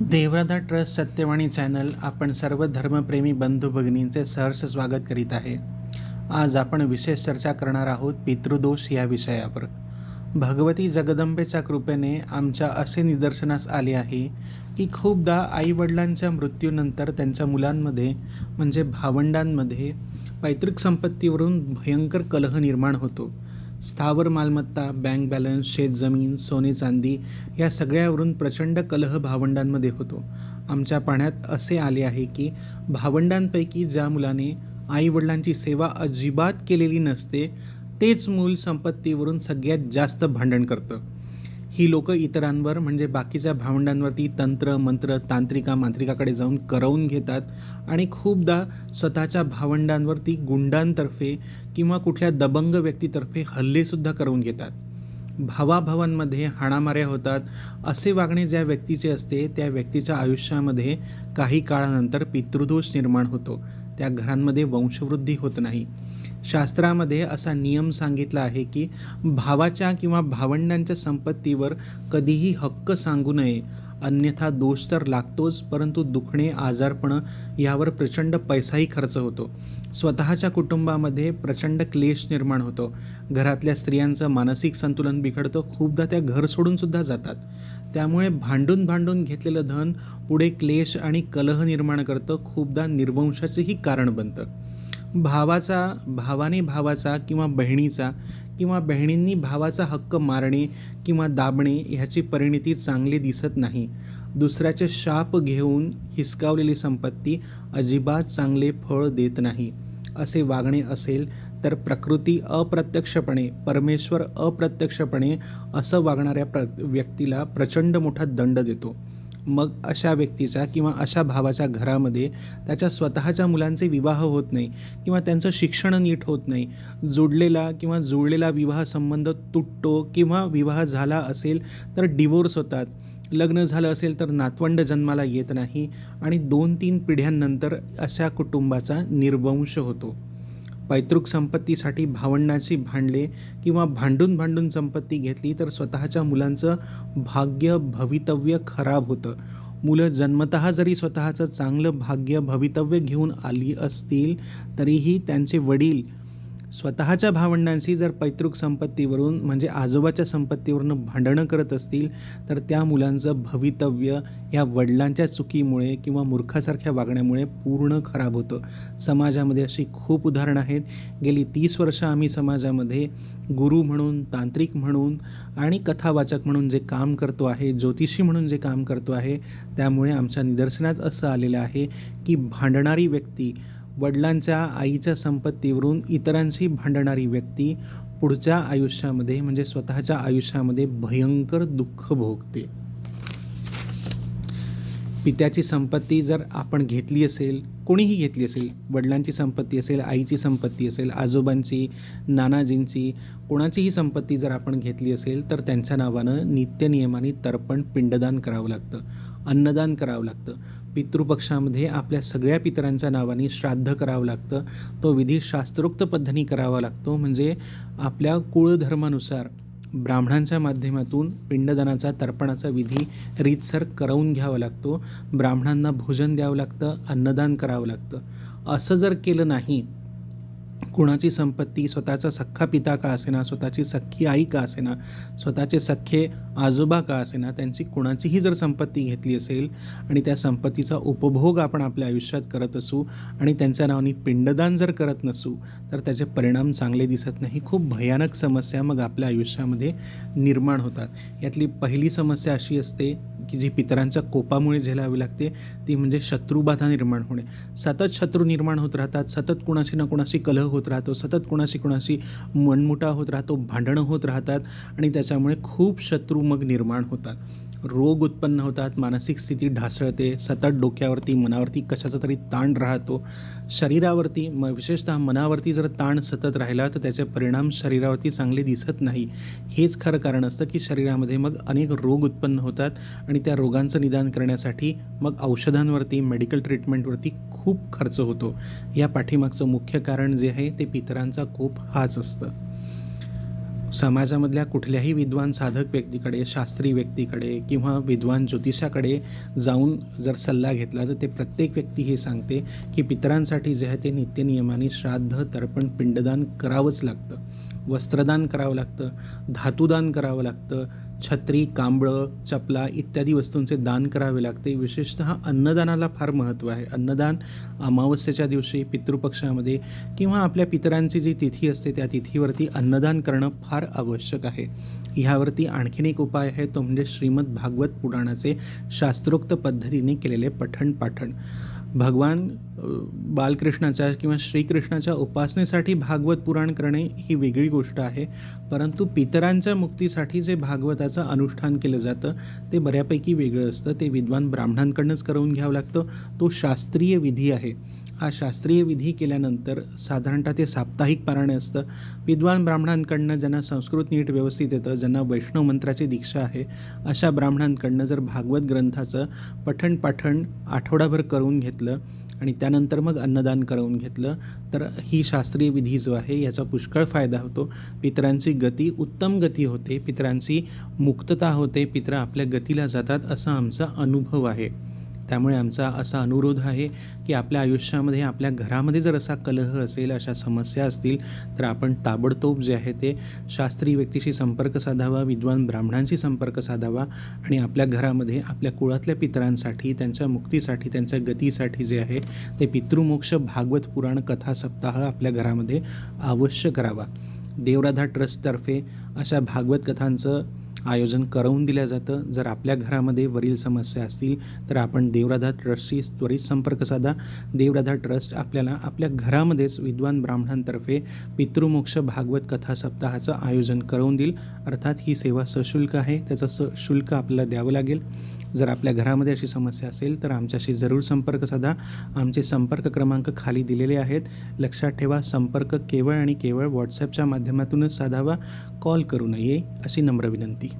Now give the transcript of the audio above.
देवराधा trust Satyavani channel आपण सर्व धर्मप्रेमी बंधू भगिनींचे सहर्ष स्वागत करीत आहे. आज आपण विशेष चर्चा करणार आहोत पितृदोष या विषयावर. भगवती जगदंबेच्या कृपेने आमच्या असे निदर्शनास आले आहे की खूपदा आईवडिलांच्या मृत्यूनंतर त्यांच्या मुलांमध्ये म्हणजे भावंडांमध्ये पैतृक संपत्तीवरून भयंकर कलह निर्माण होतो. स्थावर मालमत्ता बँक बॅलन्स शेतजमीन सोने चांदी या सगळ्यावरून प्रचंड कलह भावंडांमध्ये होतो. आमच्या पाण्यात असे आले आहे की भावंडांपैकी ज्या मुलाने आईवडिलांची सेवा अजिबात केलेली नसते तेच मूल संपत्तीवरून सगळ्यात जास्त भांडण करतं. ही लोक इतरांवर म्हणजे बाकीच्या भावंडांवरती तंत्र मंत्र तांत्रिका मांत्रिकाकडे जाऊन करवून घेतात आणि खूपदा स्वतःच्या भावंडांवरती गुंडांतर्फे किंवा कुठल्या दबंग व्यक्तीतर्फे हल्लेसुद्धा करून घेतात. भावाभावांमध्ये हाणामाऱ्या होतात. असे वागणे ज्या व्यक्तीचे असते त्या व्यक्तीच्या आयुष्यामध्ये काही काळानंतर पितृदोष निर्माण होतो. त्या घरांमध्ये वंशवृद्धी होत नाही. शास्त्रामध्ये असा नियम सांगितला आहे की भावाच्या किंवा भावंडांच्या संपत्तीवर कधीही हक्क सांगू नये. अन्यथा दोष तर लागतोच परंतु दुखणे आजारपणं यावर प्रचंड पैसाही खर्च होतो. स्वतःच्या कुटुंबामध्ये प्रचंड क्लेश निर्माण होतो. घरातल्या स्त्रियांचं मानसिक संतुलन बिघडतं खूपदा त्या घर सोडूनसुद्धा जातात. त्यामुळे भांडून भांडून घेतलेलं धन पुढे क्लेश आणि कलह निर्माण करतं खूपदा निर्वंशाचेही कारण बनतं. भावाचा भावाने भावाचा किंवा बहिणीचा किंवा बहिणींनी भावाचा हक्क मारणे किंवा दाबणे ह्याची परिणिती चांगली दिसत नाही. दुसऱ्याचे शाप घेऊन हिसकावलेली संपत्ती अजिबात चांगले फळ देत नाही. असे वागणे असेल तर प्रकृती अप्रत्यक्षपणे परमेश्वर अप्रत्यक्षपणे असं वागणाऱ्या प्र व्यक्तीला प्रचंड मोठा दंड देतो. मग अशा व्यक्तीचा किंवा अशा भावाच्या घरामध्ये त्याच्या स्वतःच्या मुलांचे विवाह होत नाही किंवा त्यांचं शिक्षण नीट होत नाही जोडलेला किंवा जुळलेला विवाह संबंध तुटतो किंवा विवाह झाला असेल तर डिवोर्स होतात लग्न झालं असेल तर नातवंड जन्माला येत नाही आणि दोन तीन पिढ्यांनंतर अशा कुटुंबाचा निर्वंश होतो. पैतृक संपत्तीसाठी भावंडांशी भांडले किंवा भांडून भांडून संपत्ती घेतली तर स्वतःच्या मुलांचं भाग्य भवितव्य खराब होतं. मुलं जन्मतः जरी स्वतःचं चांगलं भाग्य भवितव्य घेऊन आली असतील तरीही त्यांचे वडील स्वतःच्या भावंडांशी जर पैतृक संपत्तीवरून म्हणजे आजोबाच्या संपत्तीवरून भांडणं करत असतील तर त्या मुलांचं भवितव्य या वडिलांच्या चुकीमुळे किंवा मूर्खासारख्या वागण्यामुळे पूर्ण खराब होतं. समाजामध्ये अशी खूप उदाहरणं आहेत. गेली तीस वर्ष आम्ही समाजामध्ये गुरु म्हणून तांत्रिक म्हणून आणि कथावाचक म्हणून जे काम करतो आहे ज्योतिषी म्हणून जे काम करतो आहे त्यामुळे आमच्या निदर्शनात असं आलेलं आहे की भांडणारी व्यक्ती वडिलांच्या आईच्या संपत्तीवरून इतरांशी भांडणारी व्यक्ती पुढच्या आयुष्यामध्ये म्हणजे स्वतःच्या आयुष्यामध्ये भयंकर दुःख भोगते. पित्याची संपत्ती जर आपण घेतली असेल कोणीही घेतली असेल वडिलांची संपत्ती असेल आईची संपत्ती असेल आजोबांची नानाजींची कोणाचीही संपत्ती जर आपण घेतली असेल तर त्यांच्या नावानं नित्यनियमाने तर्पण पिंडदान करावं लागतं अन्नदान करावं लागतं. पितृपक्षामध्ये आपल्या सगळ्या पितरांच्या नावाने श्राद्ध करावं लागतं. तो विधी शास्त्रोक्त पद्धतीने करावा लागतो. म्हणजे आपल्या कुळधर्मानुसार ब्राह्मणांच्या माध्यमातून पिंडदानाचा तर्पणाचा विधी रीतसर करवून घ्यावा लागतो. ब्राह्मणांना भोजन द्यावं लागतं अन्नदान करावं लागतं. असं जर केलं नाही कुणाची संपत्ती स्वतःचा सख्खा पिता का असेना स्वतःची सख्खी आई का असेना स्वतःचे सख्खे आजोबा का असेना त्यांची कुणाचीही जर संपत्ती घेतली असेल आणि त्या संपत्तीचा उपभोग आपण आपल्या आयुष्यात करत असू आणि त्यांच्या नावाने पिंडदान जर करत नसू तर त्याचे परिणाम चांगले दिसत नाही. खूप भयानक समस्या मग आपल्या आयुष्यामध्ये निर्माण होतात. यातली पहिली समस्या अशी असते की जी पितरांच्या कोपामुळे झेलावी लागते ती म्हणजे शत्रुबाधा निर्माण होणे. सतत शत्रू निर्माण होत राहतात सतत कुणाशी ना कुणाशी कलह होत राहतो सतत कुणाशी कुणाशी मनमुटा होत राहतो भांडणं होत राहतात आणि त्याच्यामुळे खूप शत्रू मग निर्माण होतात. रोग उत्पन्न होतात मानसिक स्थिती ढासळते सतत डोक्यावरती मनावरती कशाचा तरी ताण राहतो. शरीरावरती म विशेषतः मनावरती जर ताण सतत राहिला तर त्याचे परिणाम शरीरावरती चांगले दिसत नाही. हेच खरं कारण असतं की शरीरामध्ये मग अनेक रोग उत्पन्न होतात आणि त्या रोगांचं निदान करण्यासाठी मग औषधांवरती मेडिकल ट्रीटमेंटवरती खूप खर्च होतो. या पाठीमागचं मुख्य कारण जे आहे ते पितरांचा कोप हाच असतं. समाजामधल्या कुठल्याही विद्वान साधक व्यक्तीकडे शास्त्री व्यक्तीकडे किंवा विद्वान ज्योतिषाकडे जाऊन जर सल्ला घेतला तर ते प्रत्येक व्यक्ती हे सांगते की पितरांसाठी जे आहे ते नित्यनियमाने श्राद्ध तर्पण पिंडदान करावंच लागतं. वस्त्रदान करावं लागतं धातुदान करावं लागतं छत्री कांबळं चपला इत्यादी वस्तूंचे दान करावे लागते. विशेषतः अन्नदानाला फार महत्त्व आहे. अन्नदान अमावस्येच्या दिवशी पितृपक्षामध्ये किंवा आपल्या पितरांची जी तिथी असते त्या तिथीवरती अन्नदान करणं फार आवश्यक आहे. ह्यावरती आणखीन एक उपाय आहे तो म्हणजे श्रीमद भागवत पुराणाचे शास्त्रोक्त पद्धतीने केलेले पठण पाठण भगवान बालकृष्णाच्या किंवा श्रीकृष्णाच्या उपासनेसाठी भागवत पुराण करणे ही वेगळी गोष्ट आहे. परंतु पितरांच्या मुक्तीसाठी जे भागवताचं अनुष्ठान केलं जातं ते बऱ्यापैकी वेगळं असतं. ते विद्वान ब्राह्मणांकडनंच करून घ्यावं लागतं. तो शास्त्रीय विधी आहे. हा शास्त्रीय विधी केल्यानंतर साधारणतः ते साप्ताहिक पारायण असतं. विद्वान ब्राह्मणांकडनं ज्यांना संस्कृत नीट व्यवस्थित येतं ज्यांना वैष्णव मंत्राची दीक्षा आहे अशा ब्राह्मणांकडनं जर भागवत ग्रंथाचं पठण पाठण आठवडाभर करून घेतलं आणि त्यानंतर मग अन्नदान करून घेतलं तर ही शास्त्रीय विधी जो आहे याचा पुष्कळ फायदा होतो. पितरांची गती उत्तम गती होते पितरांची मुक्तता होते पितरं आपल्या गतीला जातात असा आमचा अनुभव आहे. त्यामुळे आमचा असा अनुरोध आहे की आपल्या आयुष्यामध्ये आपल्या घरामध्ये जर असा कलह असेल अशा समस्या असतील तर आपण ताबडतोब जे आहे ते शास्त्रीय व्यक्तीशी संपर्क साधावा विद्वान ब्राह्मणांशी संपर्क साधावा आणि आपल्या घरामध्ये आपल्या कुळातल्या पितरांसाठी त्यांच्या मुक्तीसाठी त्यांच्या गतीसाठी जे आहे ते पितृमोक्ष भागवत पुराण कथा सप्ताह आपल्या घरामध्ये अवश्य करावा. देवराधा ट्रस्टतर्फे अशा भागवत कथांचं आयोजन करवून दिलं जातं. जर आपल्या घरामध्ये वरील समस्या असतील तर आपण देवराधा ट्रस्टशी त्वरित संपर्क साधा. देवराधा ट्रस्ट आपल्याला आपल्या घरामध्येच विद्वान ब्राह्मणांतर्फे पितृमोक्ष भागवत कथा सप्ताहाचं आयोजन करवून देईल. अर्थात ही सेवा सशुल्क आहे. त्याचं स शुल्क आपल्याला द्यावं लागेल. जर आपल्या घरामध्ये अशी समस्या असेल तर आमच्याशी जरूर संपर्क साधा. आमचे संपर्क क्रमांक खाली दिलेले आहेत. लक्षात ठेवा संपर्क केवळ आणि केवळ व्हॉट्सॲपच्या माध्यमातूनच साधावा. कॉल करू नये अशी नम्र विनंती.